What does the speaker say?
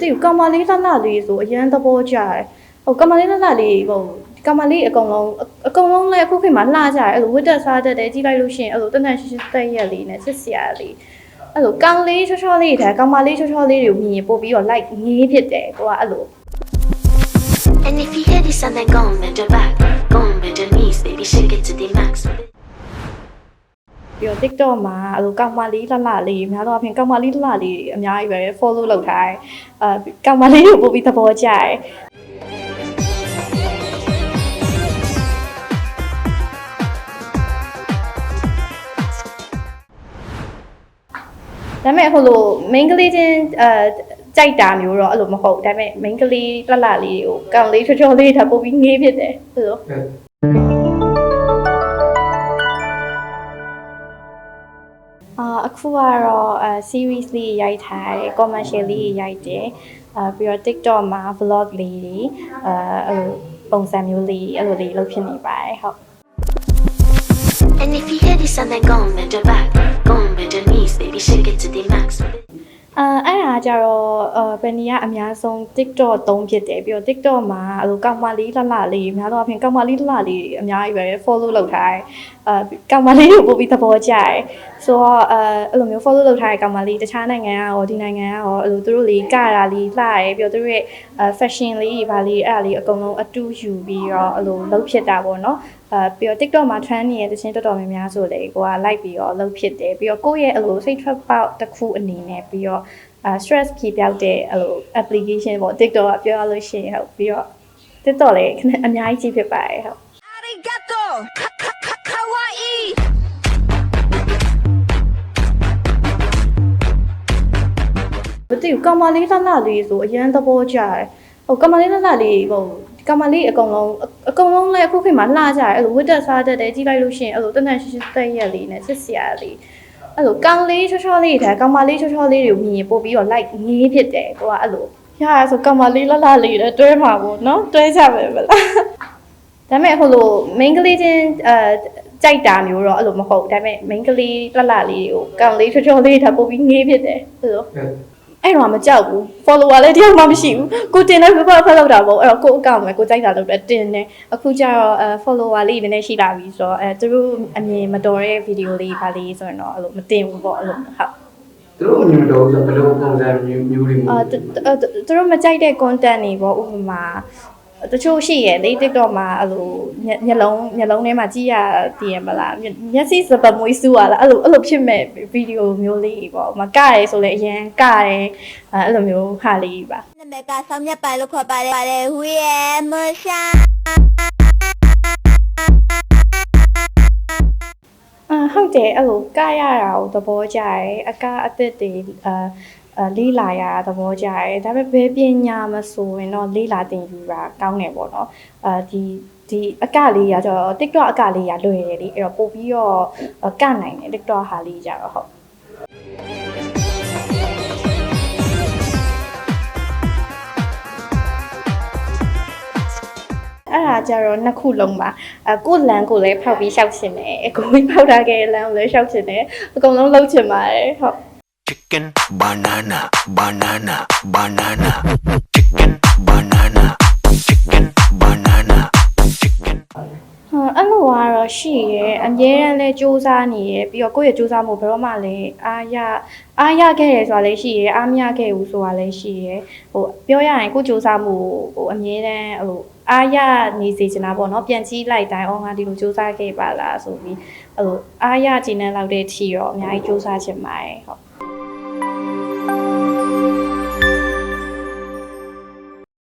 သိဘူးကောင်မလေးလှလှလေးဆိုအရန်သဘောကျတယ်ဟိုကောင်မလေးလှလှလေးဟိုကောင်မလေးအကုန်လုံးအကုန်လုံးလည်းအခုခေတ်မှာလှကြတယ်အဲ့လိုဝတ်တက်စားတတ်တယ်ကြည့်လိုက်လို့ရှိရင်အဲ့လိုတန်တန်ရှင်းရှင်းတက်ရက်လေးနဲ့ချစ်စရာလေးအဲ့လိုကောင်လေးချောချောလေးတဲ့ကောင်မလေးချောချောလေးတွေကိုမြင်ရင်ပို့ပြီးတော့ like ငေးဖြစ်တယ်ကိုကအဲ့လို And if you hear this and then go and bend your back, go and bend your knees, baby, shake it to the max. ပြီးတော့ TikTok မှာအဲ့လိုကောင်မလေးလှလှလေးများသောအားဖြင့်ကောင်မလေးလှလှလေးအများကြီးပဲ follow လုပ်ထားတယ်အဲကောင်မလေးတွေကိုပို့ပြီးသဘောကျတယ်ဒါပေမဲ့ဟိုလို main ကလေးချင်းအဲကြိုက်တာမျိုးတော့အဲ့လိုမဟုတ်ဒါပေမဲ့ main ကလေးလှလှလေးကိုကောင်လေးချောချောလေးထားပို့ပြီးငေးဖြစ်တယ်ဆိုတော့ အာအခုကတော့အဲ series လေးရိုက်ထားတယ် commercial လေးရိုက်တယ်အာပြီးတော့ TikTok မှာ vlog လေးတွေအဲအဲ့လိုပုံစံမျိုးလေးအဲ့လိုလေးလုပ်ဖြစ်နေပါတယ်ဟုတ် And if you hear this and then go and bend your back, go and bend your knees, baby, shake it to the max. အာအဲ့ဒါကြတော့အာဘယ်နေရအများဆုံး TikTok သုံးဖြစ်တယ်ပြီးတော့ TikTok မှာအဲ့လိုကောင်မလေးလှလှလေးများသောအားဖြင့်ကောင်မလေးလှလှလေးအများကြီးပဲ follow လုပ်ထားတယ်အာကောင်မလေးကိုပို့ပြီးသဘောကျတယ် ဆိုတော့အဲအဲ့လိုမျိုး follow လုပ်ထားတဲ့ကောင်မလေးတခြားနိုင်ငံကရောဒီနိုင်ငံကရောအဲ့လိုသူတို့လေးကတာလေးလှရဲပြီးတော့သူတို့ရဲ့အဲ fashion လေးတွေဗာလေးအဲ့ဒါလေးအကုန်လုံးအတူယူပြီးတော့အဲ့လိုလုပ်ဖြစ်တာပေါ့နော်အဲပြီးတော့ TikTok မှာ trend နေတဲ့တခြင်းတော်တော်များများဆိုလေကိုက like ပြီးတော့လုပ်ဖြစ်တယ်ပြီးတော့ကိုယ့်ရဲ့အဲ့လိုစိတ်ထွက်ပေါက်တစ်ခုအနေနဲ့ပြီးတော့အာ stress ဖြေပြောက်တဲ့အဲ့လို application ပေါ့ TikTok ကပြောရလို့ရှိရင်ဟုတ်ပြီးတော့ TikTok လည်းခဏအများကြီးကြည့်ဖြစ်ပါတယ်ဟုတ် arigato မသိဘူးကောင်မလေးလှလှလေးဆိုအရန်သဘောကျတယ်ဟိုကောင်မလေးလှလှလေးဟိုကောင်မလေးအကုန်လုံးအကုန်လုံးလည်းအခုခေတ်မှာလှကြတယ်အဲ့လိုဝတ်တက်စားတတ်တယ်ကြည့်လိုက်လို့ရှိရင်အဲ့လိုတန်တန်ရှင်းရှင်းတက်ရက်လေးနဲ့ချစ်စရာလေးအဲ့လိုကောင်လေးချောချောလေးတဲ့ကောင်မလေးချောချောလေးတွေကိုမြင်ရင်ပို့ပြီးတော့ like ငေးဖြစ်တယ်ကိုကအဲ့လိုရရဆိုကောင်မလေးလှလှလေးနဲ့တွဲမှာပေါ့နော်တွဲကြမယ်မလားဒါပေမဲ့ဟိုလို main ကလေးချင်းအဲကြိုက်တာမျိုးတော့အဲ့လိုမဟုတ်ဒါပေမဲ့ main ကလေးလှလှလေးကိုကောင်လေးချောချောလေးထားပို့ပြီးငေးဖြစ်တယ်ဆိုတော့ အဲ့တော့မကြောက်ဘူး follower လည်းတယောက်မှမရှိဘူးကိုတင်လည်းဖဖဖလောက်တာပေါ့အဲ့တော့ကိုအကောင့်ပဲကိုကြိုက်တာလောက်တယ်တင်တယ်အခုကျတော့အဲ follower လေးနည်းနည်းရှိလာပြီဆိုတော့အဲသူတို့အမြင်မတော်တဲ့ video လေးပါလေးဆိုရင်တော့အဲ့လိုမတင်ဘူးပေါ့အဲ့လိုဟုတ်သူတို့အမြင်မတော်ဘူးဆိုတော့ဘယ်လိုပုံစံမျိုးမျိုးတွေအာမျိုးသူသူတို့မကြိုက်တဲ့ content တွေပေါ့ဥပမာ တချို့ရှိရလေ TikTok မှာအဲ့လိုမျက်လုံးမျက်လုံးထဲမှာကြည့်ရတည်ရမလားမျက်စိစပတ်မွေးစူးရလားအဲ့လိုအဲ့လိုဖြစ်မဲ့ဗီဒီယိုမျိုးလေးပေါ့မကရဲဆိုလဲအရင်ကရဲအဲ့လိုမျိုးဟာလေးပါနာမည်ကဆောင်းမြတ်ပါလို့ခေါ်ပါတယ်ပါတယ်ဟူရဲ့မရှာအာဟုတ်တယ်အဲ့လိုကရတာကိုသဘောကျတယ်အကအသစ်တွေအာအာ လေးလာရတာသဘောကျတယ်ဒါပေမဲ့ဘယ်ပညာမဆိုရင်တော့လေးလာတင်ယူတာကောင်းတယ်ပေါ့နော်အာဒီဒီအကလေးကကျတော့ TikTok အကလေးကလွယ်တယ်လေအဲ့တော့ပို့ပြီးတော့အကနိုင်တယ် TikTok ဟာလေးကြတော့ဟုတ်အဲ့ဒါကြတော့နှစ်ခုလုံးပါအကိုလန်ကိုလည်းဖောက်ပြီးရှောက်ချင်တယ်အကိုကြီးဖောက်ထားခဲ့တဲ့လန်ကိုလည်းရှောက်ချင်တယ်အကုန်လုံးလုံးချင်ပါတယ်ဟုတ် Chicken banana banana banana chicken banana chicken banana chicken ဟမ်အဲ့လိုကတော့ရှိရဲအမြဲတမ်းလဲစူးစမ်းနေရဲပြီးတော့ကိုယ့်ရဲ့စူးစမ်းမှုဘယ်တော့မှလည်းအားရအားရခဲ့တယ်ဆိုတာလည်းရှိရဲအားမရခဲ့ဘူးဆိုတာလည်းရှိရဲဟိုပြောရရင်ကိုယ့်စူးစမ်းမှုဟိုအမြဲတမ်းဟိုအားရနေစေချင်တာပေါ့နော်ပြန်ကြည့်လိုက်တိုင်းအော်ငါဒီလိုစူးစမ်းခဲ့ပါလားဆိုပြီးဟိုအားရကျင်တဲ့လောက်တဲ့ထီတော့အများကြီးစူးစမ်းချင်ပါတယ်ဟုတ်